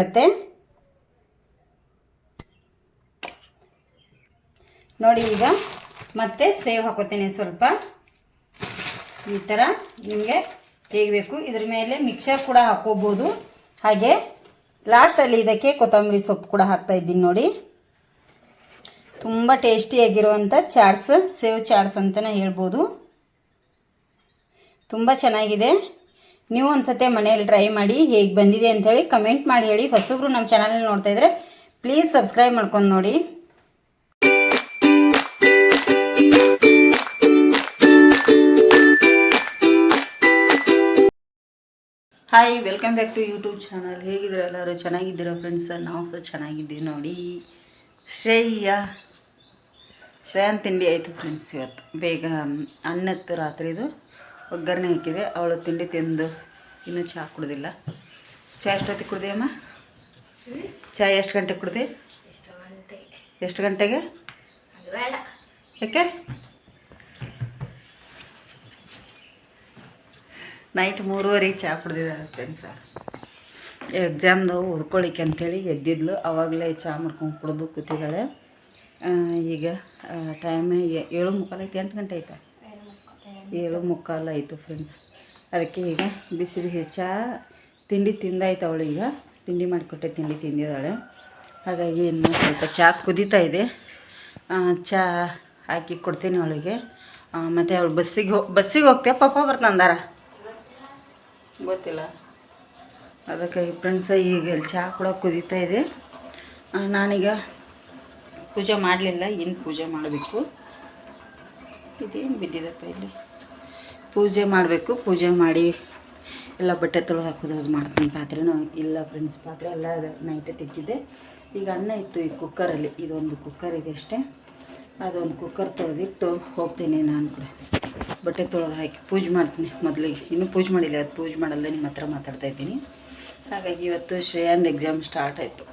ಮತ್ತೆ ನೋಡಿ ಈಗ ಮತ್ತೆ ಸೇವ್ ಹಾಕೋತೀನಿ ಸ್ವಲ್ಪ. ಈ ಥರ ನಿಮಗೆ ಹೇಗೆ ಬೇಕು? ಇದ್ರ ಮೇಲೆ ಮಿಕ್ಸರ್ ಕೂಡ ಹಾಕೋಬೋದು. ಹಾಗೆ ಲಾಸ್ಟಲ್ಲಿ ಇದಕ್ಕೆ ಕೊತ್ತಂಬರಿ ಸೊಪ್ಪು ಕೂಡ ಹಾಕ್ತಾ ಇದ್ದೀನಿ ನೋಡಿ. ತುಂಬ ಟೇಸ್ಟಿಯಾಗಿರುವಂಥ ಚಾಟ್ಸ್, ಸೇವ್ ಚಾಟ್ಸ್ ಅಂತಲೇ ಹೇಳ್ಬೋದು. ತುಂಬ ಚೆನ್ನಾಗಿದೆ. ನೀವು ಒಂದ್ಸತಿ ಮನೆಯಲ್ಲಿ ಟ್ರೈ ಮಾಡಿ ಹೇಗೆ ಬಂದಿದೆ ಅಂಥೇಳಿ ಕಮೆಂಟ್ ಮಾಡಿ ಹೇಳಿ. ಹೊಸಬ್ರು ನಮ್ಮ ಚಾನಲ್ ನೋಡ್ತಾ ಇದ್ರೆ ಪ್ಲೀಸ್ ಸಬ್ಸ್ಕ್ರೈಬ್ ಮಾಡ್ಕೊಂಡು ನೋಡಿ. Hi welcome back to YouTube channel ಹೇಗಿದ್ದೀರ ಎಲ್ಲರೂ? ಚೆನ್ನಾಗಿದ್ದೀರಾ ಫ್ರೆಂಡ್ಸ್ ನಾವು ಸಹ ಚೆನ್ನಾಗಿದ್ದೀವಿ ನೋಡಿ. ಶ್ರೇಯ. ಶ್ರೇಯನ್ ತಿಂಡಿ ಆಯಿತು ಫ್ರೆಂಡ್ಸ್ ಇವತ್ತು. ಬೇಗ ಅನ್ನತ್ತು ರಾತ್ರಿದು. ಒಗ್ಗರಣೆ ಹಾಕಿದೆ. ಅವಳು ತಿಂಡಿ ತಿಂದು ಇನ್ನೂ ಚಹಾ ಕುಡ್ದಿಲ್ಲ. ಚಹಾ ಎಷ್ಟೊತ್ತಿಗೆ ಕುಡ್ದೆ ಅಮ್ಮ? ಚಹಾ ಎಷ್ಟು ಗಂಟೆಗೆ ಕುಡ್ದೆ? ಎಷ್ಟು ಗಂಟೆಗೆ? ಯಾಕೆ? ನೈಟ್ ಮೂರುವರೆಗೆ ಚಹಾ ಕುಡ್ದಿದ್ದಾಳೆ ಸರ್ ಎಕ್ಸಾಮ್ದು ಓದ್ಕೊಳ್ಳಿಕ್ಕೆ ಅಂತೇಳಿ ಎದ್ದಿದ್ಲು. ಅವಾಗಲೇ ಚಹಾ ಮಾಡ್ಕೊಂಡು ಕುಡಿದು ಕೂತಿದ್ದಾಳೆ. ಈಗ ಟೈಮ್ ಏಳು ಮುಕ್ಕಾಲು ಐತೆ ಎಂಟು ಗಂಟೆ ಆಯ್ತಾ? ಏಳು ಮುಕ್ಕಾಲು ಆಯಿತು ಫ್ರೆಂಡ್ಸ್ ಅದಕ್ಕೆ ಈಗ ಬಿಸಿ ಬಿಸಿ ಚಹಾ ತಿಂಡಿ ತಿಂದಾಯ್ತು ಈಗ. ತಿಂಡಿ ಮಾಡಿಕೊಟ್ಟೆ, ತಿಂಡಿ ತಿಂದಿದ್ದಾಳೆ. ಹಾಗಾಗಿ ಇನ್ನು ಸ್ವಲ್ಪ ಚಹಾ ಕುದೀತಾ ಇದೆ. ಚಹಾ ಹಾಕಿ ಕೊಡ್ತೀನಿ ಅವಳಿಗೆ. ಮತ್ತು ಅವಳು ಬಸ್ಸಿಗೆ ಹೋ, ಬಸ್ಸಿಗೆ ಹೋಗ್ತೇವೆ ಪಾಪ ಬರ್ತಂದಾರ ಗೊತ್ತಿಲ್ಲ. ಅದಕ್ಕಾಗಿ ಫ್ರೆಂಡ್ಸ ಈಗ ಚಹಾ ಕೂಡ ಕುದೀತಾ ಇದೆ. ನಾನೀಗ ಪೂಜೆ ಮಾಡಲಿಲ್ಲ, ಇನ್ನು ಪೂಜೆ ಮಾಡಬೇಕು. ಇದೇನು ಬಿದ್ದಿದಪ್ಪ ಇಲ್ಲಿ? ಪೂಜೆ ಮಾಡಬೇಕು, ಪೂಜೆ ಮಾಡಿ ಎಲ್ಲ ಬಟ್ಟೆ ತೊಳೆದು ಹಾಕೋದು, ಅದು ಮಾಡ್ತೀನಿ ಪಾತ್ರೆನೂ. ಇಲ್ಲ ಫ್ರೆಂಡ್ಸ್ ಪಾತ್ರೆ ಎಲ್ಲ ನೈಟೇ ತಿಕ್ಕಿದ್ದೆ ಈಗ ಅನ್ನ ಇತ್ತು ಈ ಕುಕ್ಕರಲ್ಲಿ ಇದೊಂದು ಕುಕ್ಕರ್ ಇದೆ ಅಷ್ಟೇ. ಅದೊಂದು ಕುಕ್ಕರ್ ತೊಳೆದಿಟ್ಟು ಹೋಗ್ತೀನಿ ನಾನು ಕೂಡ. ಬಟ್ಟೆ ತೊಳೆದು ಹಾಕಿ ಪೂಜೆ ಮಾಡ್ತೀನಿ ಮೊದಲಿಗೆ. ಇನ್ನೂ ಪೂಜೆ ಮಾಡಿಲ್ಲ ಅದು ಪೂಜೆ ಮಾಡಲ್ಲದೆ ನಿಮ್ಮ ಹತ್ರ ಮಾತಾಡ್ತಾ ಇದ್ದೀನಿ. ಹಾಗಾಗಿ ಇವತ್ತು ಶ್ರೇಯಾಂದ್ ಎಕ್ಸಾಮ್ ಸ್ಟಾರ್ಟ್ ಆಯಿತು.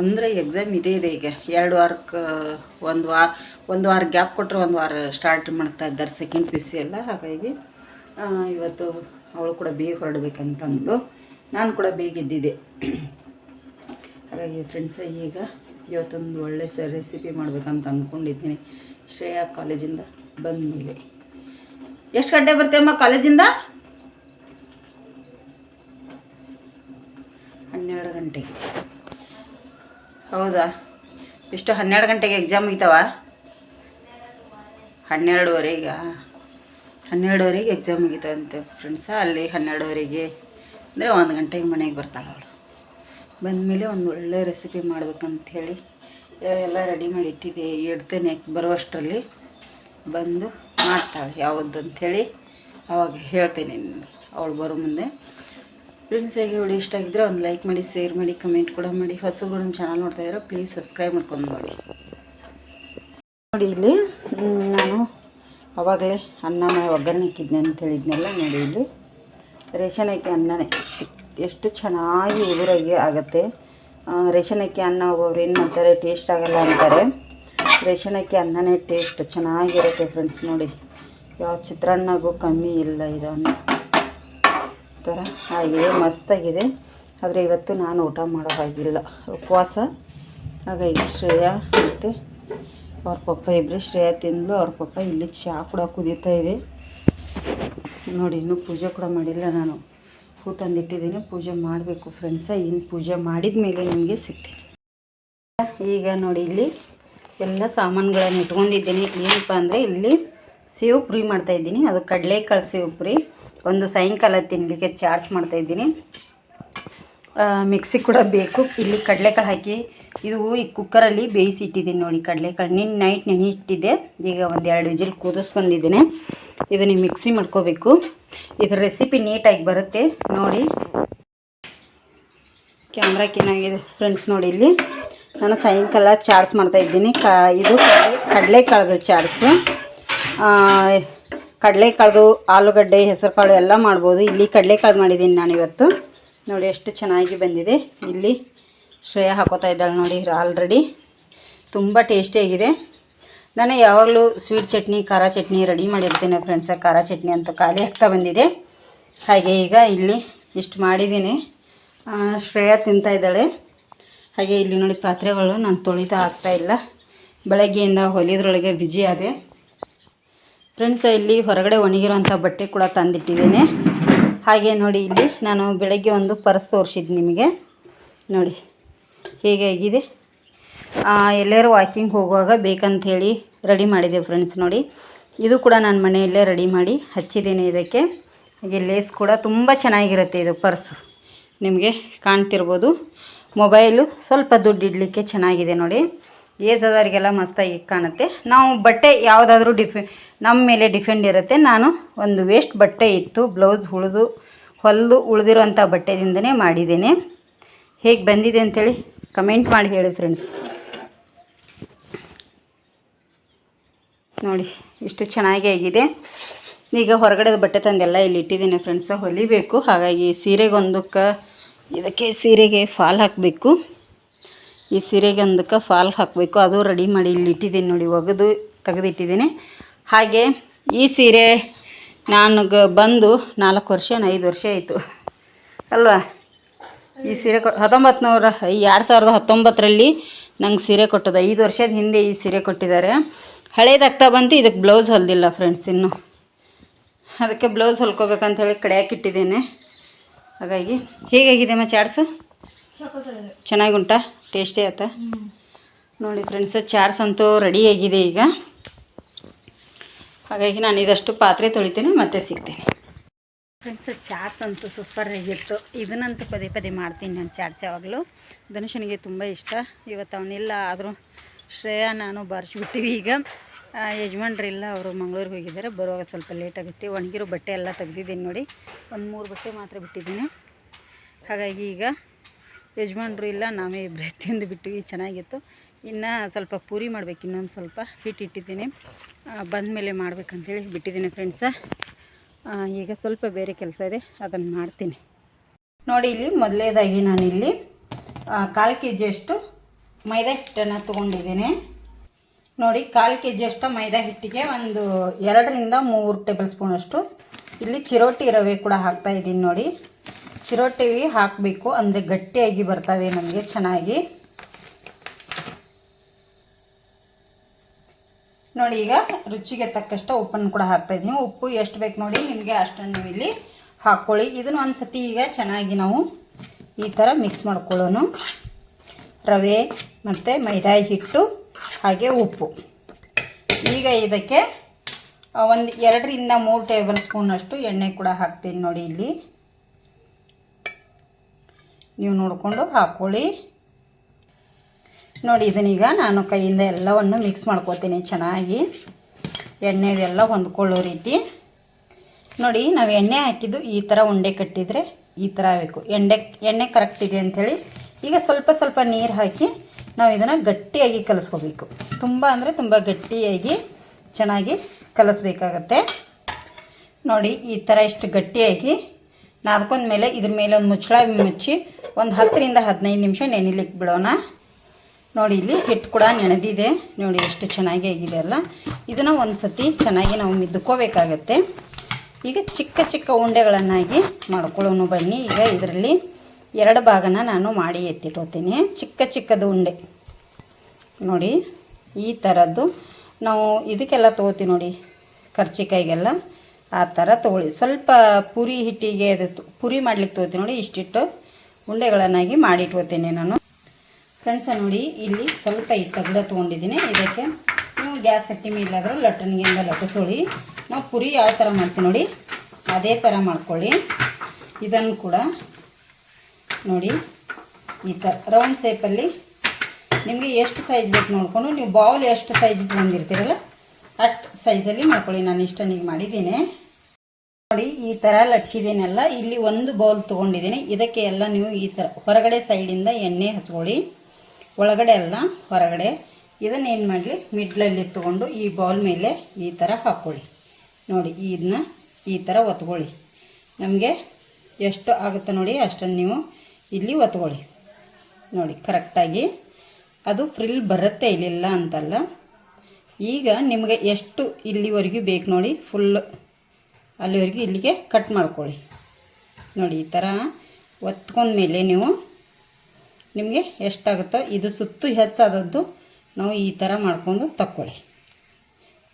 ಅಂದರೆ ಎಕ್ಸಾಮ್ ಇದೇ ಇದೆ ಈಗ. ಎರಡು ವಾರಕ್ಕೆ ಒಂದು ವಾರ ಒಂದು ವಾರ ಗ್ಯಾಪ್ ಕೊಟ್ಟರೆ ಒಂದು ವಾರ ಸ್ಟಾರ್ಟ್ ಮಾಡ್ತಾ ಇದ್ದಾರೆ ಸೆಕೆಂಡ್ ಪಿ ಸಿ ಎಲ್ಲ. ಹಾಗಾಗಿ ಇವತ್ತು ಅವಳು ಕೂಡ ಬೇಗ ಹೊರಡಬೇಕಂತಂದು ನಾನು ಕೂಡ ಬೇಗ ಇದ್ದಿದ್ದೆ ಹಾಗಾಗಿ ಫ್ರೆಂಡ್ಸ ಈಗ ಇವತ್ತೊಂದು ಒಳ್ಳೆ ಸ ರೆಸಿಪಿ ಮಾಡಬೇಕಂತ ಅಂದ್ಕೊಂಡಿದ್ದೀನಿ ಶ್ರೇಯಾ ಕಾಲೇಜಿಂದ ಬಂದಮೇಲೆ. ಎಷ್ಟು ಗಂಟೆ ಬರ್ತೀಯಮ್ಮ ಕಾಲೇಜಿಂದ? ಹನ್ನೆರಡು ಗಂಟೆಗೆ ಹೌದಾ? ಎಷ್ಟು ಹನ್ನೆರಡು ಗಂಟೆಗೆ ಎಕ್ಸಾಮ್ ಮುಗಿತಾವ? ಹನ್ನೆರಡುವರೆಗೆ? ಹನ್ನೆರಡುವರೆಗೆ ಎಕ್ಸಾಮ್ ಮುಗಿತಾವಂತೆ ಫ್ರೆಂಡ್ಸ ಅಲ್ಲಿ ಹನ್ನೆರಡುವರೆಗೆ ಅಂದರೆ ಒಂದು ಗಂಟೆಗೆ ಮನೆಗೆ ಬರ್ತಾಳೆ ಅವಳು. ಬಂದಮೇಲೆ ಒಂದು ಒಳ್ಳೆ ರೆಸಿಪಿ ಮಾಡ್ಬೇಕಂತ ಹೇಳಿ ಎಲ್ಲ ರೆಡಿ ಮಾಡಿ ಇಟ್ಟಿದ್ದೆ. ಇಡ್ತೇನೆ ಬರುವಷ್ಟರಲ್ಲಿ. ಬಂದು ಮಾಡ್ತಾಳೆ ಯಾವುದು ಅಂಥೇಳಿ ಅವಾಗ ಹೇಳ್ತೇನೆ ಅವಳು ಬರೋ ಮುಂದೆ. ಫ್ರೆಂಡ್ಸ್ ಹೇಗೆ ವಿಡಿಯೋ ಇಷ್ಟ ಆಗಿದ್ರೆ ಒಂದು ಲೈಕ್ ಮಾಡಿ ಶೇರ್ ಮಾಡಿ ಕಮೆಂಟ್ ಕೂಡ ಮಾಡಿ. ಹೊಸಬ್ರು ನಮ್ಮ ಚಾನಲ್ ನೋಡ್ತಾ ಇದ್ದಾರೆ ಪ್ಲೀಸ್ ಸಬ್ಸ್ಕ್ರೈಬ್ ಮಾಡ್ಕೊಂಡು ನೋಡಿ. ನೋಡಿ ಇಲ್ಲಿ. ನಾನು ಅವಾಗಲೇ ಅನ್ನ ಒಗ್ಗರಣೆ ಇಕ್ಕಿದ್ನೆ ಅಂತ ಹೇಳಿದ್ನೆಲ್ಲ ನೋಡಿ ಇಲ್ಲಿ. ರೇಷನ್ ಅಕ್ಕಿ ಅನ್ನನೇ ಎಷ್ಟು ಚೆನ್ನಾಗಿ ಉದುರಾಗಿ ಆಗುತ್ತೆ. ರೇಷನ್ ಅಕ್ಕಿ ಅನ್ನ ಒಬ್ಬೊಬ್ರು ಏನು ಮಾಡ್ತಾರೆ ಟೇಸ್ಟ್ ಆಗಲ್ಲ ಅಂತಾರೆ. ರೇಷನ್ ಅಕ್ಕಿ ಅನ್ನನೇ ಟೇಸ್ಟ್ ಚೆನ್ನಾಗಿರುತ್ತೆ ಫ್ರೆಂಡ್ಸ್ ನೋಡಿ. ಯಾವ ಚಿತ್ರಾನ್ನಗೂ ಕಮ್ಮಿ ಇಲ್ಲ ಇದು ಅನ್ನ. ಥರ ಆಗಿದೆ ಮಸ್ತಾಗಿದೆ. ಆದರೆ ಇವತ್ತು ನಾನು ಊಟ ಮಾಡೋ ಹಾಗಿಲ್ಲ. ಉಪವಾಸ. ಹಾಗಾಗಿ ಶ್ರೇಯ ಮತ್ತು ಅವ್ರ ಪಪ್ಪ ಇಬ್ಬರೇ ಶ್ರೇಯ ತಿಂದ್ಲು, ಅವ್ರ ಪಪ್ಪ ಇಲ್ಲಿ ಚಹಾ ಕೂಡ ಕುದೀತಾ ಇದೆ. ನೋಡಿ, ಇನ್ನೂ ಪೂಜೆ ಕೂಡ ಮಾಡಿಲ್ಲ ನಾನು. ಹೂ ತಂದಿಟ್ಟಿದ್ದೀನಿ, ಪೂಜೆ ಮಾಡಬೇಕು ಫ್ರೆಂಡ್ಸ ಇನ್ನು ಪೂಜೆ ಮಾಡಿದ ಮೇಲೆ ನಿಮಗೆ ಸಿಗ್ತೀನಿ. ಈಗ ನೋಡಿ, ಇಲ್ಲಿ ಎಲ್ಲ ಸಾಮಾನುಗಳನ್ನು ಇಟ್ಕೊಂಡಿದ್ದೀನಿ. ಏನಪ್ಪ ಅಂದರೆ, ಇಲ್ಲಿ ಸೇವು ಪುರಿ ಮಾಡ್ತಾಯಿದ್ದೀನಿ ಅದು ಕಡಲೆಕಾಳು ಸೇವು ಪುರಿ. ಒಂದು ಸಾಯಂಕಾಲ ತಿನ್ನಲಿಕ್ಕೆ ಚಾಟ್ಸ್ ಮಾಡ್ತಾಯಿದ್ದೀನಿ ಮಿಕ್ಸಿ ಕೂಡ ಬೇಕು. ಇಲ್ಲಿ ಕಡಲೆಕಾಳು ಹಾಕಿ, ಇದು ಈ ಕುಕ್ಕರಲ್ಲಿ ಬೇಯಿಸಿ ಇಟ್ಟಿದ್ದೀನಿ ನೋಡಿ ಕಡಲೆಕಾಳು. ನಿನ್ನ ನೈಟ್ ನೆನೆ ಇಟ್ಟಿದ್ದೆ ಈಗ ಒಂದು ಎರಡು ವಿಜಿಲ್ ಕುದಿಸ್ಕೊಂಡಿದ್ದೀನಿ. ಇದನ್ನು ಮಿಕ್ಸಿ ಮಾಡ್ಕೋಬೇಕು. ಇದರ ರೆಸಿಪಿ ನೀಟಾಗಿ ಬರುತ್ತೆ. ನೋಡಿ. ಕ್ಯಾಮ್ರಾ ಫ್ರೆಂಡ್ಸ್ ನೋಡಿ ಇಲ್ಲಿ. ನಾನು ಸಾಯಂಕಾಲ ಚಾರ್ಜ್ ಮಾಡ್ತಾಯಿದ್ದೀನಿ ಕಾ, ಇದು ಕಡಲೆಕಾಳದ ಚಾರ್ಜು. ಕಡಲೆಕಾಳ್ದು ಆಲೂಗಡ್ಡೆ, ಹೆಸರುಕಾಳು ಎಲ್ಲ ಮಾಡ್ಬೋದು. ಇಲ್ಲಿ ಕಡಲೆಕಾಳು ಮಾಡಿದ್ದೀನಿ ನಾನು ಇವತ್ತು ನೋಡಿ ಎಷ್ಟು ಚೆನ್ನಾಗಿ ಬಂದಿದೆ. ಇಲ್ಲಿ ಶ್ರೇಯ ಹಾಕೋತಾ ಇದ್ದಾಳೆ ನೋಡಿ ಆಲ್ರೆಡಿ ತುಂಬ ಟೇಸ್ಟಿಯಾಗಿದೆ ನಾನು ಯಾವಾಗಲೂ ಸ್ವೀಟ್ ಚಟ್ನಿ, ಖಾರ ಚಟ್ನಿ ರೆಡಿ ಮಾಡಿರ್ತೀನಿ ಫ್ರೆಂಡ್ಸ ಖಾರ ಚಟ್ನಿ ಅಂತ ಖಾಲಿ ಹಾಕ್ತಾ ಬಂದಿದೆ. ಹಾಗೆ ಈಗ ಇಲ್ಲಿ ಇಷ್ಟು ಮಾಡಿದ್ದೀನಿ. ಶ್ರೇಯಾ ತಿಂತಾ ಇದ್ದಾಳೆ. ಹಾಗೆ ಇಲ್ಲಿ ನೋಡಿ ಪಾತ್ರೆಗಳು ನಾನು ತೊಳಿತಾ ಇಲ್ಲ. ಬೆಳಗ್ಗೆಯಿಂದ ಹೊಲಿದ್ರೊಳಗೆ ಬಿಜಿ ಆದೆ ಫ್ರೆಂಡ್ಸ್ ಇಲ್ಲಿ ಹೊರಗಡೆ ಒಣಗಿರೋಂಥ ಬಟ್ಟೆ ಕೂಡ ತಂದಿಟ್ಟಿದ್ದೇನೆ. ಹಾಗೆ ನೋಡಿ ಇಲ್ಲಿ ನಾನು ಬೆಳಗ್ಗೆ ಒಂದು ಪರ್ಸ್ ತೋರಿಸಿದ್ದು ನಿಮಗೆ. ನೋಡಿ ಹೇಗೆ ಆಗಿದೆ? ಆ, ಎಲ್ಲರೂ ವಾಕಿಂಗ್ ಹೋಗುವಾಗ ಬೇಕಂಥೇಳಿ ರೆಡಿ ಮಾಡಿದೆ ಫ್ರೆಂಡ್ಸ್ ನೋಡಿ. ಇದು ಕೂಡ ನಾನು ಮನೆಯಲ್ಲೇ ರೆಡಿ ಮಾಡಿ ಹಚ್ಚಿದ್ದೇನೆ ಇದಕ್ಕೆ. ಹಾಗೆ ಲೇಸ್ ಕೂಡ ತುಂಬ ಚೆನ್ನಾಗಿರುತ್ತೆ ಇದು ಪರ್ಸ್. ನಿಮಗೆ ಕಾಣ್ತಿರ್ಬೋದು. ಮೊಬೈಲು ಸ್ವಲ್ಪ ದುಡ್ಡು ಇಡಲಿಕ್ಕೆ ಚೆನ್ನಾಗಿದೆ ನೋಡಿ. ಏಜ್ ಆದವರಿಗೆಲ್ಲ ಮಸ್ತಾಗಿ ಕಾಣುತ್ತೆ. ನಾವು ಬಟ್ಟೆ ಯಾವುದಾದ್ರೂ ಡಿಫೆ ನಮ್ಮ ಮೇಲೆ ಡಿಫೆಂಡ್ ಇರುತ್ತೆ. ನಾನು ಒಂದು ವೇಸ್ಟ್ ಬಟ್ಟೆ ಇತ್ತು, ಬ್ಲೌಸ್ ಉಳಿದು, ಹೊಲಿದು ಉಳಿದಿರುವಂಥ ಬಟ್ಟೆದಿಂದನೇ ಮಾಡಿದ್ದೇನೆ. ಹೇಗೆ ಬಂದಿದೆ ಅಂಥೇಳಿ ಕಮೆಂಟ್ ಮಾಡಿ ಹೇಳಿ ಫ್ರೆಂಡ್ಸ್ ನೋಡಿ, ಇಷ್ಟು ಚೆನ್ನಾಗಿ ಆಗಿದೆ. ಈಗ ಹೊರಗಡೆದ ಬಟ್ಟೆ ತಂದೆಲ್ಲ ಇಲ್ಲಿ ಇಟ್ಟಿದ್ದೀನಿ ಫ್ರೆಂಡ್ಸ್ ಹೊಲಿಬೇಕು. ಹಾಗಾಗಿ ಸೀರೆಗೊಂದಕ್ಕೆ ಇದಕ್ಕೆ ಸೀರೆಗೆ ಫಾಲ್ ಹಾಕಬೇಕು. ಈ ಸೀರೆಗೆ ಒಂದಕ್ಕೆ ಫಾಲ್ ಹಾಕಬೇಕು. ಅದು ರೆಡಿ ಮಾಡಿ ಇಲ್ಲಿ ಇಟ್ಟಿದ್ದೀನಿ ನೋಡಿ, ಒಗೆದು ತೆಗೆದಿಟ್ಟಿದ್ದೀನಿ. ಹಾಗೆ ಈ ಸೀರೆ ನನಗೆ ಬಂದು ನಾಲ್ಕು ವರ್ಷ ಐದು ವರ್ಷ ಆಯಿತು. ಅಲ್ವಾ? ಈ ಸೀರೆ ಕೊ ಹತ್ತೊಂಬತ್ತು ಈ ಎರಡು ಸಾವಿರದ ಹತ್ತೊಂಬತ್ತರಲ್ಲಿ ನಂಗೆ ಸೀರೆ ಕೊಟ್ಟದ ಐದು ವರ್ಷದ ಹಿಂದೆ ಈ ಸೀರೆ ಕೊಟ್ಟಿದ್ದಾರೆ. ಹಳೇದಾಗ್ತಾ ಬಂತು ಇದಕ್ಕೆ ಬ್ಲೌಸ್ ಹೊಲ್ದಿಲ್ಲ ಫ್ರೆಂಡ್ಸ್ ಇನ್ನು. ಅದಕ್ಕೆ ಬ್ಲೌಸ್ ಹೊಲ್ಕೋಬೇಕಂತ ಹೇಳಿ ಕಡೆಯಾಕಿಟ್ಟಿದ್ದೇನೆ ಹಾಗಾಗಿ, ಹೇಗಾಗಿದೆ ಮ ಚಾಟ್ಸು ಚೆನ್ನಾಗಿ ಉಂಟಾ ಟೇಸ್ಟಿ ಆಯ್ತ? ನೋಡಿ ಫ್ರೆಂಡ್ಸ್ ಚಾರ್ಸ್ ಅಂತೂ ರೆಡಿ ಆಗಿದೆ ಈಗ. ಹಾಗಾಗಿ ನಾನು ಇದಷ್ಟು ಪಾತ್ರೆ ತೊಳಿತೀನಿ, ಮತ್ತೆ ಸಿಗ್ತೇನೆ. ಫ್ರೆಂಡ್ಸ್ ಚಾರ್ಸ್ ಅಂತೂ ಸೂಪರ್ ಆಗಿತ್ತು. ಇದನ್ನಂತೂ ಪದೇ ಪದೇ ಮಾಡ್ತೀನಿ ನಾನು ಚಾಟ್ಸ್ ಯಾವಾಗಲೂ. ಧನುಷನಿಗೆ ತುಂಬ ಇಷ್ಟ. ಇವತ್ತು ಅವನಿಲ್ಲ, ಆದರೂ ಶ್ರೇಯಾ, ನಾನು ಬಾರಿಸ್ಬಿಟ್ಟಿವಿ ಈಗ. ಯಜಮಾನ್ರಿಲ್ಲ, ಅವರು ಮಂಗಳೂರಿಗೆ ಹೋಗಿದ್ದಾರೆ. ಬರುವಾಗ ಸ್ವಲ್ಪ ಲೇಟ್ ಆಗುತ್ತೆ. ಒಣಗಿರೋ ಬಟ್ಟೆ ಎಲ್ಲ ತೆಗ್ದಿದ್ದೀನಿ ನೋಡಿ. ಒಂದು ಮೂರು ಬಟ್ಟೆ ಮಾತ್ರ ಬಿಟ್ಟಿದ್ದೀನಿ. ಹಾಗಾಗಿ ಈಗ ಯಜಮಾನ್ರು ಇಲ್ಲ, ನಾವೇ ಇಬ್ಬರೇ ತಿಂದು ಬಿಟ್ಟಿವಿ ಚೆನ್ನಾಗಿತ್ತು. ಇನ್ನು ಸ್ವಲ್ಪ ಪೂರಿ ಮಾಡಬೇಕು, ಇನ್ನೊಂದು ಸ್ವಲ್ಪ ಹಿಟ್ಟು ಇಟ್ಟಿದ್ದೀನಿ. ಬಂದ ಮೇಲೆ ಮಾಡಬೇಕಂತೇಳಿ ಬಿಟ್ಟಿದ್ದೀನಿ ಫ್ರೆಂಡ್ಸ ಈಗ ಸ್ವಲ್ಪ ಬೇರೆ ಕೆಲಸ ಇದೆ, ಅದನ್ನು ಮಾಡ್ತೀನಿ. ನೋಡಿ ಇಲ್ಲಿ ಮೊದಲೇದಾಗಿ ನಾನಿಲ್ಲಿ ಕಾಲು ಕೆ ಜಿಯಷ್ಟು ಮೈದಾ ಹಿಟ್ಟನ್ನು ತೊಗೊಂಡಿದ್ದೀನಿ. ನೋಡಿ, ಕಾಲು ಕೆ ಜಿಯಷ್ಟು ಮೈದಾ ಹಿಟ್ಟಿಗೆ ಒಂದು ಎರಡರಿಂದ ಮೂರು ಟೇಬಲ್ ಸ್ಪೂನಷ್ಟು ಇಲ್ಲಿ ಚಿರೋಟಿ ರವೆ ಕೂಡ ಹಾಕ್ತಾ ಇದ್ದೀನಿ ನೋಡಿ. ಚಿರೋಟಿ ಹಾಕಬೇಕು. ಅಂದರೆ ಗಟ್ಟಿಯಾಗಿ ಬರ್ತವೆ ನಮಗೆ, ಚೆನ್ನಾಗಿ. ನೋಡಿ, ಈಗ ರುಚಿಗೆ ತಕ್ಕಷ್ಟು ಉಪ್ಪನ್ನು ಕೂಡ ಹಾಕ್ತಾ ಇದ್ದೀನಿ. ಉಪ್ಪು ಎಷ್ಟು ಬೇಕು ನೋಡಿ, ನಿಮಗೆ ಅಷ್ಟನ್ನು ಇಲ್ಲಿ ಹಾಕ್ಕೊಳ್ಳಿ. ಇದನ್ನು ಒಂದು ಸತಿ ಈಗ ಚೆನ್ನಾಗಿ ನಾವು ಈ ಥರ ಮಿಕ್ಸ್ ಮಾಡ್ಕೊಳ್ಳೋಣ ರವೆ ಮತ್ತು ಮೈದಾ ಹಿಟ್ಟು, ಹಾಗೆ ಉಪ್ಪು. ಈಗ ಇದಕ್ಕೆ ಒಂದು ಎರಡರಿಂದ ಮೂರು ಟೇಬಲ್ ಸ್ಪೂನಷ್ಟು ಎಣ್ಣೆ ಕೂಡ ಹಾಕ್ತೀನಿ ನೋಡಿ ಇಲ್ಲಿ. ನೀವು ನೋಡಿಕೊಂಡು ಹಾಕ್ಕೊಳ್ಳಿ ನೋಡಿ, ಇದನ್ನೀಗ ನಾನು ಕೈಯಿಂದ ಎಲ್ಲವನ್ನು ಮಿಕ್ಸ್ ಮಾಡ್ಕೋತೀನಿ ಚೆನ್ನಾಗಿ. ಎಣ್ಣೆಗೆಲ್ಲ ಹೊಂದ್ಕೊಳ್ಳೋ ರೀತಿ. ನೋಡಿ, ನಾವು ಎಣ್ಣೆ ಹಾಕಿದ್ದು ಈ ಥರ ಉಂಡೆ ಕಟ್ಟಿದರೆ ಈ ಥರ ಆಗಬೇಕು. ಎಣ್ಣೆ ಎಣ್ಣೆ ಕರೆಕ್ಟ್ ಇದೆ ಅಂಥೇಳಿ ಈಗ ಸ್ವಲ್ಪ ಸ್ವಲ್ಪ ನೀರು ಹಾಕಿ ನಾವು ಇದನ್ನು ಗಟ್ಟಿಯಾಗಿ ಕಲಸ್ಕೋಬೇಕು. ತುಂಬ ಅಂದರೆ ತುಂಬ ಗಟ್ಟಿಯಾಗಿ ಚೆನ್ನಾಗಿ ಕಲಿಸ್ಬೇಕಾಗತ್ತೆ. ನೋಡಿ, ಈ ಥರ ಇಷ್ಟು ಗಟ್ಟಿಯಾಗಿ ನಾದ್ಕೊಂಡ್ಮೇಲೆ ಇದ್ರ ಮೇಲೆ ಒಂದು ಮುಚ್ಚಳ ಮುಚ್ಚಿ ಒಂದು ಹತ್ತರಿಂದ ಹದಿನೈದು ನಿಮಿಷ ನೆನಿಲಿಕ್ಕೆ ಬಿಡೋಣ ನೋಡಿ ಇಲ್ಲಿ ಹಿಟ್ಟು ಕೂಡ ನೆನೆದಿದೆ. ನೋಡಿ ಎಷ್ಟು ಚೆನ್ನಾಗಿ ಆಗಿದೆ ಅಲ್ಲ. ಇದನ್ನು ಒಂದು ಸತಿ ಚೆನ್ನಾಗಿ ನಾವು ಮಿದ್ಕೋಬೇಕಾಗತ್ತೆ. ಈಗ ಚಿಕ್ಕ ಚಿಕ್ಕ ಉಂಡೆಗಳನ್ನಾಗಿ ಮಾಡ್ಕೊಳ್ಳೋಣ ಬನ್ನಿ. ಈಗ ಇದರಲ್ಲಿ ಎರಡು ಭಾಗನ ನಾನು ಮಾಡಿ ಎತ್ತಿಟ್ಕೋತೀನಿ ಚಿಕ್ಕ ಚಿಕ್ಕದು ಉಂಡೆ. ನೋಡಿ, ಈ ಥರದ್ದು ನಾವು ಇದಕ್ಕೆಲ್ಲ ತೊಗೋತೀವಿ ನೋಡಿ, ಕರ್ಚಿಕಾಯಿಗೆಲ್ಲ. ಆ ಥರ ತೊಗೊಳ್ಳಿ. ಸ್ವಲ್ಪ ಪುರಿ ಹಿಟ್ಟಿಗೆ ಅದು ಪುರಿ ಮಾಡ್ಲಿಕ್ಕೆ ತೊಗೋತೀನಿ ನೋಡಿ, ಇಷ್ಟಿಟ್ಟು ಉಂಡೆಗಳನ್ನಾಗಿ ಮಾಡಿಟ್ಕೋತೀನಿ ನಾನು. ಫ್ರೆಂಡ್ಸ, ನೋಡಿ, ಇಲ್ಲಿ ಸ್ವಲ್ಪ ಈ ತಗಡ ತೊಗೊಂಡಿದ್ದೀನಿ. ಇದಕ್ಕೆ ನೀವು ಗ್ಯಾಸ್ ಕಟ್ಟಿ ಮೇಲಾದರೂ ಲಟ್ಟಣಿಗೆಯಿಂದ ಲಟ್ಟಿಸೋಳಿ ನಾವು ಪುರಿ ಯಾವ ಥರ ಮಾಡ್ತೀವಿ ನೋಡಿ, ಅದೇ ಥರ ಮಾಡ್ಕೊಳ್ಳಿ. ಇದನ್ನು ಕೂಡ ನೋಡಿ, ಈ ಥರ ರೌಂಡ್ ಶೇಪಲ್ಲಿ ನಿಮಗೆ ಎಷ್ಟು ಸೈಜ್ ಬೇಕು ನೋಡಿಕೊಂಡು, ನೀವು ಬೌಲ್ ಎಷ್ಟು ಸೈಜ್ ಬಂದಿರ್ತೀರಲ್ಲ ಅಟ್ ಸೈಜಲ್ಲಿ ಮಾಡ್ಕೊಳ್ಳಿ. ನಾನು ಇಷ್ಟನಿಗೆ ಮಾಡಿದ್ದೀನಿ. ನೋಡಿ ಈ ಥರ ಲಟ್ಸಿದ್ದೀನಲ್ಲ ಇಲ್ಲಿ ಒಂದು ಬೌಲ್ ತೊಗೊಂಡಿದ್ದೀನಿ. ಇದಕ್ಕೆ ಎಲ್ಲ ನೀವು ಈ ಥರ ಹೊರಗಡೆ ಸೈಡಿಂದ ಎಣ್ಣೆ ಹಚ್ಕೊಳ್ಳಿ. ಒಳಗಡೆ ಎಲ್ಲ ಹೊರಗಡೆ. ಇದನ್ನ ಏನು ಮಾಡಲಿ? ಮಿಡ್ಲಲ್ಲಿ ತೊಗೊಂಡು ಈ ಬೌಲ್ ಮೇಲೆ ಈ ಥರ ಹಾಕ್ಕೊಳ್ಳಿ ನೋಡಿ, ಇದನ್ನ ಈ ಥರ ಒತ್ಕೊಳ್ಳಿ. ನಮಗೆ ಎಷ್ಟು ಆಗುತ್ತೆ ನೋಡಿ, ಅಷ್ಟನ್ನು ನೀವು ಇಲ್ಲಿ ಒತ್ಕೊಳ್ಳಿ. ನೋಡಿ ಕರೆಕ್ಟಾಗಿ ಅದು ಫ್ರಿಲ್ ಬರುತ್ತೆ ಇಲ್ಲಿಲ್ಲ ಅಂತಲ್ಲ. ಈಗ ನಿಮಗೆ ಎಷ್ಟು ಇಲ್ಲಿವರೆಗೂ ಬೇಕು ನೋಡಿ ಫುಲ್ ಅಲ್ಲಿವರೆಗೂ ಇಲ್ಲಿಗೆ ಕಟ್ ಮಾಡ್ಕೊಳ್ಳಿ. ನೋಡಿ, ಈ ಥರ ಒತ್ಕೊಂಡ್ಮೇಲೆ ನೀವು ನಿಮಗೆ ಎಷ್ಟಾಗುತ್ತೋ, ಇದು ಸುತ್ತು ಹೆಚ್ಚಾದದ್ದು ನಾವು ಈ ಥರ ಮಾಡ್ಕೊಂಡು ತಕ್ಕೊಳ್ಳಿ.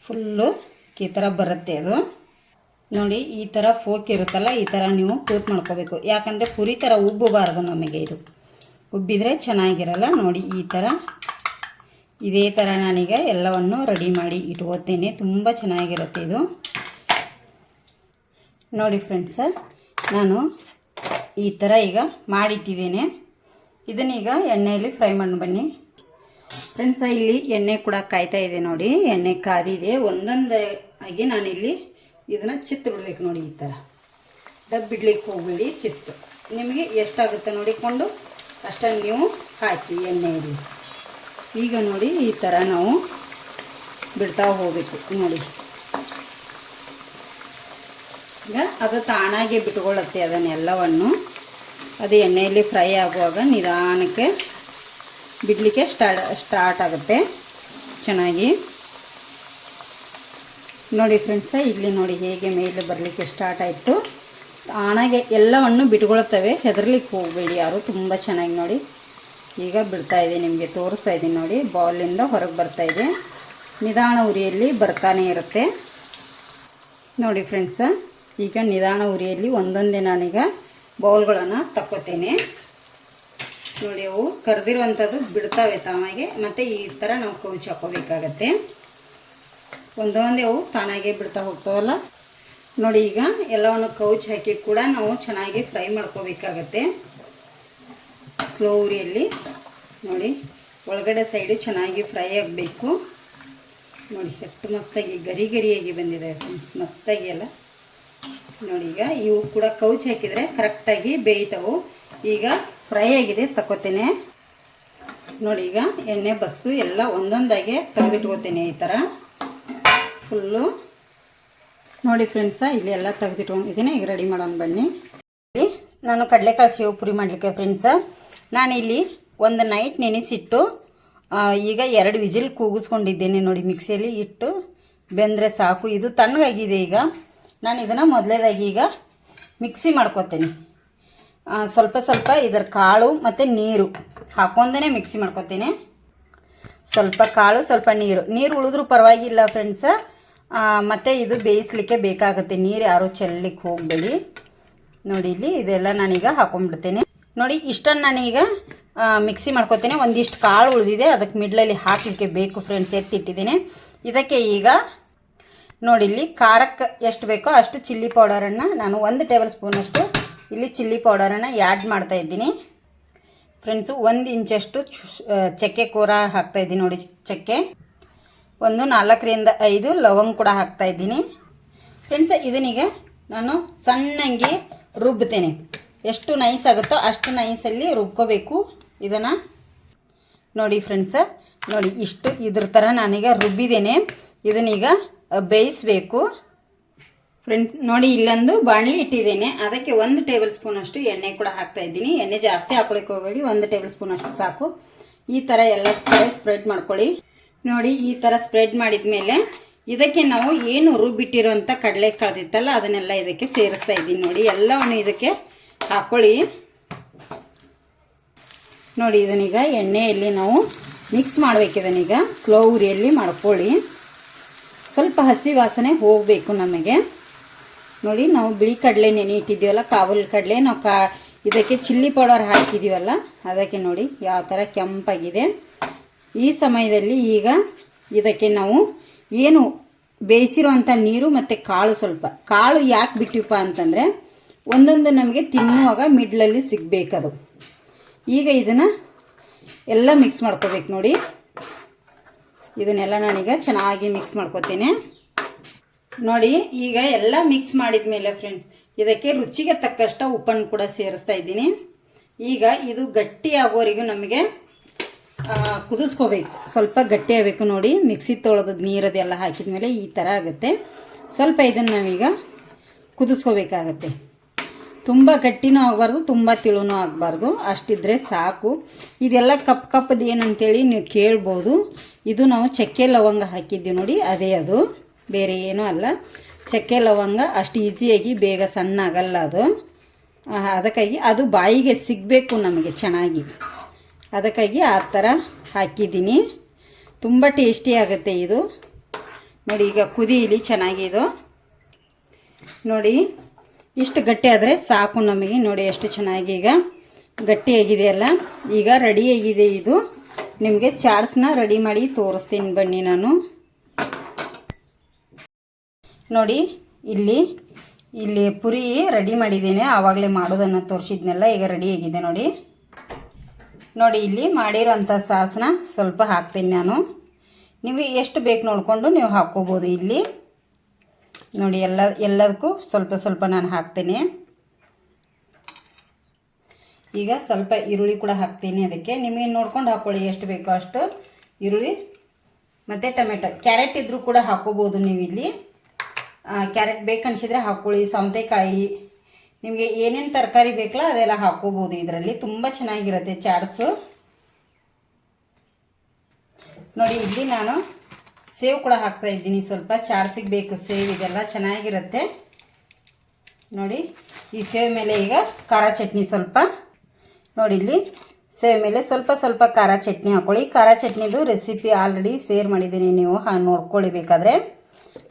ಫುಲ್ಲು ಈ ಥರ ಬರುತ್ತೆ ಅದು. ನೋಡಿ, ಈ ಥರ ಫೋಕ್ ಇರುತ್ತಲ್ಲ, ಈ ಥರ ನೀವು ಕೂತ್ ಮಾಡ್ಕೋಬೇಕು. ಯಾಕಂದರೆ ಪುರಿ ಥರ ಉಬ್ಬಬಾರ್ದು ನಮಗೆ ಇದು. ಉಬ್ಬಿದರೆ ಚೆನ್ನಾಗಿರಲ್ಲ. ನೋಡಿ, ಈ ಥರ ಇದೇ ಥರ ನಾನೀಗ ಎಲ್ಲವನ್ನು ರೆಡಿ ಮಾಡಿ ಇಟ್ಕೋತೇನೆ. ತುಂಬ ಚೆನ್ನಾಗಿರುತ್ತೆ ಇದು. ನೋಡಿ ಫ್ರೆಂಡ್ಸ ನಾನು ಈ ಥರ ಈಗ ಮಾಡಿಟ್ಟಿದ್ದೇನೆ. ಇದನ್ನೀಗ ಎಣ್ಣೆಯಲ್ಲಿ ಫ್ರೈ ಮಾಡಿ ಬನ್ನಿ. ಫ್ರೆಂಡ್ಸ ಇಲ್ಲಿ ಎಣ್ಣೆ ಕೂಡ ಕಾಯ್ತಾ ಇದೆ ನೋಡಿ. ಎಣ್ಣೆ ಕಾದಿದೆ. ಒಂದೊಂದು ಆಗಿ ನಾನಿಲ್ಲಿ ಇದನ್ನು ಚಿತ್ತು ಬಿಡ್ಬೇಕು ನೋಡಿ ಈ ಥರ ಡಬ್ ಬಿಡ್ಲಿಕ್ಕೆ ಹೋಗಬೇಡಿ, ಚಿತ್ತು. ನಿಮಗೆ ಎಷ್ಟಾಗುತ್ತೆ ನೋಡಿಕೊಂಡು ಅಷ್ಟನ್ನು ನೀವು ಹಾಕಿ ಎಣ್ಣೆಯಲ್ಲಿ. ಈಗ ನೋಡಿ ಈ ಥರ ನಾವು ಬಿಡ್ತಾ ಹೋಗಬೇಕು ನೋಡಿ. ಅದು ತಾಣಾಗೆ ಬಿಟ್ಕೊಳ್ಳುತ್ತೆ ಅದನ್ನೆಲ್ಲವನ್ನು ಅದು ಎಣ್ಣೆಯಲ್ಲಿ ಫ್ರೈ ಆಗುವಾಗ ನಿಧಾನಕ್ಕೆ ಬಿಡಲಿಕ್ಕೆ ಸ್ಟಾರ್ಟ್ ಸ್ಟಾರ್ಟ್ ಆಗುತ್ತೆ. ಚೆನ್ನಾಗಿ. ನೋಡಿ ಫ್ರೆಂಡ್ಸ, ಇಲ್ಲಿ ನೋಡಿ ಹೇಗೆ ಮೇಲೆ ಬರಲಿಕ್ಕೆ ಸ್ಟಾರ್ಟ್ ಆಯಿತು. ತಾನಾಗೆ ಎಲ್ಲವನ್ನು ಬಿಟ್ಕೊಳ್ತವೆ ಹೆದರ್ಲಿಕ್ಕೆ ಹೋಗಬೇಡಿ ಯಾರು. ತುಂಬ ಚೆನ್ನಾಗಿ ನೋಡಿ. ಈಗ ಬಿಡ್ತಾ ಇದೆ, ನಿಮಗೆ ತೋರಿಸ್ತಾ ಇದ್ದೀನಿ ನೋಡಿ. ಬಾಲಿಂದ ಹೊರಗೆ ಬರ್ತಾ ಇದೆ. ನಿಧಾನ ಉರಿಯಲ್ಲಿ ಬರ್ತಾನೆ ಇರುತ್ತೆ. ನೋಡಿ ಫ್ರೆಂಡ್ಸ ಈಗ ನಿಧಾನ ಉರಿಯಲ್ಲಿ ಒಂದೊಂದೇ ನಾನೀಗ ಬೌಲ್ಗಳನ್ನು ತಕ್ಕೋತೇನೆ ನೋಡಿ, ಅವು ಕರೆದಿರುವಂಥದ್ದು ಬಿಡ್ತಾವೆ ತಾನಾಗೆ, ಮತ್ತು ಈ ಥರ ನಾವು ಕೌಚ್ ಹಾಕೋಬೇಕಾಗತ್ತೆ ಒಂದೊಂದೇ ಅವು ತಾನಾಗೆ ಬಿಡ್ತಾ ಹೋಗ್ತಾವಲ್ಲ. ನೋಡಿ, ಈಗ ಎಲ್ಲವನ್ನು ಕೌಚ್ ಹಾಕಿ ಕೂಡ ನಾವು ಚೆನ್ನಾಗಿ ಫ್ರೈ ಮಾಡ್ಕೋಬೇಕಾಗತ್ತೆ. ಸ್ಲೋ ಉರಿಯಲ್ಲಿ. ನೋಡಿ, ಒಳಗಡೆ ಸೈಡು ಚೆನ್ನಾಗಿ ಫ್ರೈ ಆಗಬೇಕು. ನೋಡಿ, ಎಷ್ಟು ಮಸ್ತಾಗಿ ಗರಿ ಗರಿಯಾಗಿ ಬಂದಿದೆ, ಫ್ರೆಂಡ್ಸ್. ಮಸ್ತಾಗಿ ಎಲ್ಲ ನೋಡಿ, ಈಗ ಇವು ಕೂಡ ಕೌಚ್ ಹಾಕಿದರೆ ಕರೆಕ್ಟಾಗಿ ಬೇಯ್ತವು. ಈಗ ಫ್ರೈ ಆಗಿದೆ ತಗೋತೇನೆ ನೋಡಿ, ಈಗ ಎಣ್ಣೆ ಬಸ್ದು ಎಲ್ಲ ಒಂದೊಂದಾಗೆ ತೆಗೆದಿಟ್ಕೋತೇನೆ ಈ ಥರ. ಫುಲ್ಲು. ನೋಡಿ ಫ್ರೆಂಡ್ಸ, ಇಲ್ಲಿ ಎಲ್ಲ ತೆಗೆದಿಟ್ಕೊಂಡಿದ್ದೀನಿ ಈಗ ರೆಡಿ ಮಾಡೋಣ ಬನ್ನಿ. ನಾನು ಕಡಲೆಕಾಳು ಸೇವು ಪುರಿ ಮಾಡಲಿಕ್ಕೆ ಫ್ರೆಂಡ್ಸ. ನಾನಿಲ್ಲಿ ಒಂದು ನೈಟ್ ನೆನೆಸಿಟ್ಟು ಈಗ ಎರಡು ವಿಜಿಲ್ ಕೂಗಿಸ್ಕೊಂಡಿದ್ದೇನೆ ನೋಡಿ ಮಿಕ್ಸಿಯಲ್ಲಿ ಇಟ್ಟು. ಬೆಂದರೆ ಸಾಕು. ಇದು ತಣ್ಣಗಾಗಿದೆ ಈಗ. ನಾನು ಇದನ್ನು ಮೊದಲೇದಾಗಿ ಈಗ ಮಿಕ್ಸಿ ಮಾಡ್ಕೊತೀನಿ. ಸ್ವಲ್ಪ ಸ್ವಲ್ಪ ಇದರ ಕಾಳು ಮತ್ತು ನೀರು ಹಾಕೊಂಡೇ ಮಿಕ್ಸಿ ಮಾಡ್ಕೊತೇನೆ. ಸ್ವಲ್ಪ ಕಾಳು, ಸ್ವಲ್ಪ ನೀರು. ನೀರು ಉಳಿದ್ರೂ ಪರವಾಗಿಲ್ಲ ಫ್ರೆಂಡ್ಸ ಮತ್ತು ಇದು ಬೇಯಿಸ್ಲಿಕ್ಕೆ ಬೇಕಾಗುತ್ತೆ. ನೀರು ಯಾರೂ ಚೆಲ್ಲಿಕ್ಕೆ ಹೋಗಬೇಡಿ. ನೋಡಿ ಇಲ್ಲಿ ಇದೆಲ್ಲ ನಾನೀಗ ಹಾಕೊಂಡ್ಬಿಡ್ತೇನೆ. ನೋಡಿ, ಇಷ್ಟನ್ನು ನಾನೀಗ ಮಿಕ್ಸಿ ಮಾಡ್ಕೊತೇನೆ. ಒಂದಿಷ್ಟು ಕಾಳು ಉಳಿದಿದೆ ಅದಕ್ಕೆ ಮಿಡ್ಲಲ್ಲಿ ಹಾಕಲಿಕ್ಕೆ ಬೇಕು ಫ್ರೆಂಡ್ಸ್ ಎತ್ತಿಟ್ಟಿದ್ದೀನಿ. ಇದಕ್ಕೆ ಈಗ ನೋಡಿ, ಇಲ್ಲಿ ಖಾರಕ್ಕೆ ಎಷ್ಟು ಬೇಕೋ ಅಷ್ಟು ಚಿಲ್ಲಿ ಪೌಡರನ್ನು ನಾನು ಒಂದು ಟೇಬಲ್ ಸ್ಪೂನಷ್ಟು ಇಲ್ಲಿ ಚಿಲ್ಲಿ ಪೌಡರನ್ನು ಆ್ಯಡ್ ಮಾಡ್ತಾ ಇದ್ದೀನಿ. ಫ್ರೆಂಡ್ಸು ಒಂದು ಇಂಚಷ್ಟು ಚಕ್ಕೆ ಕೂರ ಹಾಕ್ತಾ ಇದ್ದೀನಿ ನೋಡಿ ಚಕ್ಕೆ. ಒಂದು ನಾಲ್ಕರಿಂದ ಐದು ಲವಂಗ ಕೂಡ ಹಾಕ್ತಾ ಇದ್ದೀನಿ. ಫ್ರೆಂಡ್ಸ್ ಇದನ್ನೀಗ ನಾನು ಸಣ್ಣಂಗೆ ರುಬ್ತೇನೆ. ಎಷ್ಟು ನೈಸ್ ಆಗುತ್ತೋ ಅಷ್ಟು ನೈಸಲ್ಲಿ ರುಬ್ಕೋಬೇಕು ಇದನ್ನು. ನೋಡಿ ಫ್ರೆಂಡ್ಸ ನೋಡಿ, ಇಷ್ಟು ಇದ್ರ ಥರ ನಾನೀಗ ರುಬ್ಬಿದ್ದೇನೆ. ಇದನ್ನೀಗ ಬೇಯಿಸಬೇಕು. ಫ್ರೆಂಡ್ಸ್ ನೋಡಿ ಇಲ್ಲೊಂದು ಬಾಣಿ ಇಟ್ಟಿದ್ದೇನೆ. ಅದಕ್ಕೆ ಒಂದು ಟೇಬಲ್ ಸ್ಪೂನ್ ಅಷ್ಟು ಎಣ್ಣೆ ಕೂಡ ಹಾಕ್ತಾ ಇದ್ದೀನಿ. ಎಣ್ಣೆ ಜಾಸ್ತಿ ಹಾಕೊಳಕ್ಕೆ ಹೋಗಬೇಡಿ. ಒಂದು ಟೇಬಲ್ ಸ್ಪೂನ್ ಅಷ್ಟು ಸಾಕು. ಈ ಥರ ಎಲ್ಲ ಸ್ಪ್ರೆಡ್ ಮಾಡ್ಕೊಳ್ಳಿ. ನೋಡಿ, ಈ ಥರ ಸ್ಪ್ರೆಡ್ ಮಾಡಿದ ಮೇಲೆ ಇದಕ್ಕೆ ನಾವು ಏನು ರುಬ್ಬಿಟ್ಟಿರೋಂಥ ಕಡಲೆ ಕಳೆದಿತ್ತಲ್ಲ, ಅದನ್ನೆಲ್ಲ ಇದಕ್ಕೆ ಸೇರಿಸ್ತಾ ಇದ್ದೀನಿ. ನೋಡಿ, ಎಲ್ಲವನ್ನು ಇದಕ್ಕೆ ಹಾಕ್ಕೊಳ್ಳಿ ನೋಡಿ, ಇದನ್ನೀಗ ಎಣ್ಣೆಯಲ್ಲಿ ನಾವು ಮಿಕ್ಸ್ ಮಾಡ್ಬೇಕು ಇದನ್ನೀಗ. ಸ್ಲೋ ಉರಿಯಲ್ಲಿ ಮಾಡ್ಕೊಳ್ಳಿ. ಸ್ವಲ್ಪ ಹಸಿ ವಾಸನೆ ಹೋಗಬೇಕು ನಮಗೆ. ನೋಡಿ, ನಾವು ಬಿಳಿ ಕಡಲೆ ನೆನೆ ಇಟ್ಟಿದ್ದೀವಲ್ಲ, ಕಾವಲ್ ಕಡಲೆ, ನಾವು ಕಾ, ಇದಕ್ಕೆ ಚಿಲ್ಲಿ ಪೌಡರ್ ಹಾಕಿದ್ದೀವಲ್ಲ, ಅದಕ್ಕೆ ನೋಡಿ ಯಾವ ಥರ ಕೆಂಪಾಗಿದೆ. ಈ ಸಮಯದಲ್ಲಿ ಈಗ ಇದಕ್ಕೆ ನಾವು ಏನು ಬೇಯಿಸಿರುವಂಥ ನೀರು ಮತ್ತು ಕಾಳು ಸ್ವಲ್ಪ. ಕಾಳು ಯಾಕೆ ಬಿಟ್ಟಿವಪ್ಪ ಅಂತಂದರೆ, ಒಂದೊಂದು ನಮಗೆ ತಿನ್ನುವಾಗ ಮಿಡ್ಲಲ್ಲಿ ಸಿಗಬೇಕದು. ಈಗ ಇದನ್ನು ಎಲ್ಲ ಮಿಕ್ಸ್ ಮಾಡ್ಕೋಬೇಕು ನೋಡಿ. ಇದನ್ನೆಲ್ಲ ನಾನೀಗ ಚೆನ್ನಾಗಿ ಮಿಕ್ಸ್ ಮಾಡ್ಕೊತೀನಿ. ನೋಡಿ, ಈಗ ಎಲ್ಲ ಮಿಕ್ಸ್ ಮಾಡಿದ ಮೇಲೆ ಫ್ರೆಂಡ್ಸ್ ಇದಕ್ಕೆ ರುಚಿಗೆ ತಕ್ಕಷ್ಟು ಉಪ್ಪನ್ನು ಕೂಡ ಸೇರಿಸ್ತಾ ಇದ್ದೀನಿ. ಈಗ ಇದು ಗಟ್ಟಿ ಆಗೋವರೆಗೂ ನಮಗೆ ಕುದಿಸ್ಕೋಬೇಕು. ಸ್ವಲ್ಪ ಗಟ್ಟಿ ಆಗಬೇಕು ನೋಡಿ. ಮಿಕ್ಸಿ ತೊಳೆದು ನೀರದೆಲ್ಲ ಹಾಕಿದ ಮೇಲೆ ಈ ಥರ ಆಗುತ್ತೆ. ಸ್ವಲ್ಪ ಇದನ್ನು ನಾವೀಗ ಕುದಿಸ್ಕೋಬೇಕಾಗತ್ತೆ. ತುಂಬ ಗಟ್ಟಿನೂ ಆಗಬಾರ್ದು, ತುಂಬ ತಿಳುನೂ ಆಗಬಾರ್ದು. ಅಷ್ಟಿದ್ರೆ ಸಾಕು. ಇದೆಲ್ಲ ಕಪ್ ಕಪ್ಪದು ಏನಂತೇಳಿ ನೀವು ಕೇಳ್ಬೋದು. ಇದು ನಾವು ಚಕ್ಕೆ ಲವಂಗ ಹಾಕಿದ್ದೀವಿ ನೋಡಿ, ಅದೇ ಅದು. ಬೇರೆ ಏನೂ ಅಲ್ಲ. ಚಕ್ಕೆ ಲವಂಗ ಅಷ್ಟು ಈಸಿಯಾಗಿ ಬೇಗ ಸಣ್ಣ ಆಗಲ್ಲ ಅದು ಅದಕ್ಕಾಗಿ ಅದು ಬಾಯಿಗೆ ಸಿಗಬೇಕು ನಮಗೆ ಚೆನ್ನಾಗಿ. ಅದಕ್ಕಾಗಿ ಆ ಥರ ಹಾಕಿದ್ದೀನಿ. ತುಂಬ ಟೇಸ್ಟಿ ಆಗುತ್ತೆ ಇದು. ನೋಡಿ, ಈಗ ಕುದಿಯಲಿ ಚೆನ್ನಾಗಿ ಇದು. ನೋಡಿ ಇಷ್ಟು ಗಟ್ಟಿ ಆದರೆ ಸಾಕು ನಮಗೆ. ನೋಡಿ ಎಷ್ಟು ಚೆನ್ನಾಗಿ ಈಗ ಗಟ್ಟಿಯಾಗಿದೆಯಲ್ಲ ಈಗ ರೆಡಿಯಾಗಿದೆ ಇದು. ನಿಮಗೆ ಚಾಟ್ಸ್ನ ರೆಡಿ ಮಾಡಿ ತೋರಿಸ್ತೀನಿ ಬನ್ನಿ ನಾನು. ನೋಡಿ, ಇಲ್ಲಿ ಇಲ್ಲಿ ಪುರಿ ರೆಡಿ ಮಾಡಿದ್ದೇನೆ. ಆವಾಗಲೇ ಮಾಡೋದನ್ನು ತೋರಿಸಿದ್ನೆಲ್ಲ, ಈಗ ರೆಡಿಯಾಗಿದೆ ನೋಡಿ. ನೋಡಿ, ಇಲ್ಲಿ ಮಾಡಿರೋಂಥ ಸಾಸನ್ನ ಸ್ವಲ್ಪ ಹಾಕ್ತೀನಿ ನಾನು. ನಿಮಗೆ ಎಷ್ಟು ಬೇಕು ನೋಡಿಕೊಂಡು ನೀವು ಹಾಕ್ಕೋಬೋದು ಇಲ್ಲಿ. ನೋಡಿ, ಎಲ್ಲ, ಎಲ್ಲದಕ್ಕೂ ಸ್ವಲ್ಪ ಸ್ವಲ್ಪ ನಾನು ಹಾಕ್ತೀನಿ. ಈಗ ಸ್ವಲ್ಪ ಈರುಳ್ಳಿ ಕೂಡ ಹಾಕ್ತೀನಿ ಅದಕ್ಕೆ. ನಿಮಗೆ ನೋಡ್ಕೊಂಡು ಹಾಕ್ಕೊಳ್ಳಿ ಎಷ್ಟು ಬೇಕೋ ಅಷ್ಟು ಈರುಳ್ಳಿ. ಮತ್ತು ಟೊಮೆಟೊ. ಕ್ಯಾರೆಟ್ ಇದ್ದರೂ ಕೂಡ ಹಾಕೋಬೋದು ನೀವು ಇಲ್ಲಿ. ಕ್ಯಾರೆಟ್ ಬೇಕನ್ಸಿದ್ರೆ ಹಾಕ್ಕೊಳ್ಳಿ ಸೌತೆಕಾಯಿ. ನಿಮಗೆ ಏನೇನು ತರಕಾರಿ ಬೇಕಲ್ಲ ಅದೆಲ್ಲ ಹಾಕ್ಕೋಬೋದು ಇದರಲ್ಲಿ. ತುಂಬ ಚೆನ್ನಾಗಿರುತ್ತೆ ಚಾಟ್ಸು. ನೋಡಿ, ಇಲ್ಲಿ ನಾನು ಸೇವ್ ಕೂಡ ಹಾಕ್ತಾ ಇದ್ದೀನಿ. ಸ್ವಲ್ಪ ಚಾರ್ಸಿಗೆ ಬೇಕು ಸೇವ್ ಇದೆಲ್ಲ ಚೆನ್ನಾಗಿರುತ್ತೆ. ನೋಡಿ, ಈ ಸೇವ್ ಮೇಲೆ ಈಗ ಖಾರ ಚಟ್ನಿ ಸ್ವಲ್ಪ. ನೋಡಿ ಇಲ್ಲಿ, ಸೇವ್ ಮೇಲೆ ಸ್ವಲ್ಪ ಸ್ವಲ್ಪ ಖಾರ ಚಟ್ನಿ ಹಾಕ್ಕೊಳ್ಳಿ ಖಾರ ಚಟ್ನಿದು ರೆಸಿಪಿ ಆಲ್ರೆಡಿ ಶೇರ್ ಮಾಡಿದ್ದೀನಿ. ನೀವು ಹಾ ನೋಡ್ಕೊಳ್ಳಿ ಬೇಕಾದರೆ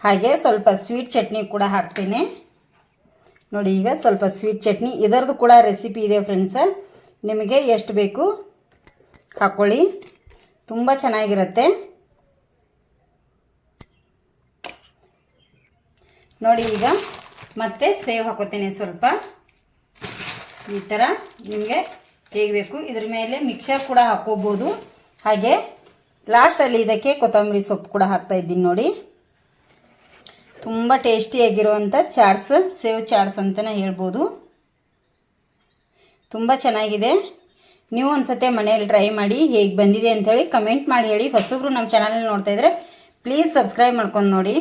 ಹಾಗೆ ಸ್ವಲ್ಪ ಸ್ವೀಟ್ ಚಟ್ನಿ ಕೂಡ ಹಾಕ್ತೀನಿ. ನೋಡಿ, ಈಗ ಸ್ವಲ್ಪ ಸ್ವೀಟ್ ಚಟ್ನಿ. ಇದರದ್ದು ಕೂಡ ರೆಸಿಪಿ ಇದೆ ಫ್ರೆಂಡ್ಸ. ನಿಮಗೆ ಎಷ್ಟು ಬೇಕು ಹಾಕ್ಕೊಳ್ಳಿ ತುಂಬ ಚೆನ್ನಾಗಿರುತ್ತೆ. ನೋಡಿ ಈಗ ಮತ್ತೆ ಸೇವ್ ಹಾಕೋತೀನಿ ಸ್ವಲ್ಪ. ಈ ಥರ ನಿಮಗೆ ಹೇಗೆ ಬೇಕು? ಇದ್ರ ಮೇಲೆ ಮಿಕ್ಸರ್ ಕೂಡ ಹಾಕೋಬೋದು. ಹಾಗೆ ಲಾಸ್ಟಲ್ಲಿ ಇದಕ್ಕೆ ಕೊತ್ತಂಬರಿ ಸೊಪ್ಪು ಕೂಡ ಹಾಕ್ತಾ ಇದ್ದೀನಿ ನೋಡಿ. ತುಂಬ ಟೇಸ್ಟಿಯಾಗಿರುವಂಥ ಚಾಟ್ಸ್, ಸೇವ್ ಚಾಟ್ಸ್ ಅಂತಲೇ ಹೇಳ್ಬೋದು. ತುಂಬ ಚೆನ್ನಾಗಿದೆ. ನೀವು ಒಂದ್ಸತೆ ಮನೆಯಲ್ಲಿ ಟ್ರೈ ಮಾಡಿ ಹೇಗೆ ಬಂದಿದೆ ಅಂಥೇಳಿ ಕಮೆಂಟ್ ಮಾಡಿ ಹೇಳಿ. ಹೊಸಬ್ರು ನಮ್ಮ ಚಾನಲ್ ನೋಡ್ತಾಯಿದ್ರೆ ಪ್ಲೀಸ್ ಸಬ್ಸ್ಕ್ರೈಬ್ ಮಾಡ್ಕೊಂಡು ನೋಡಿ.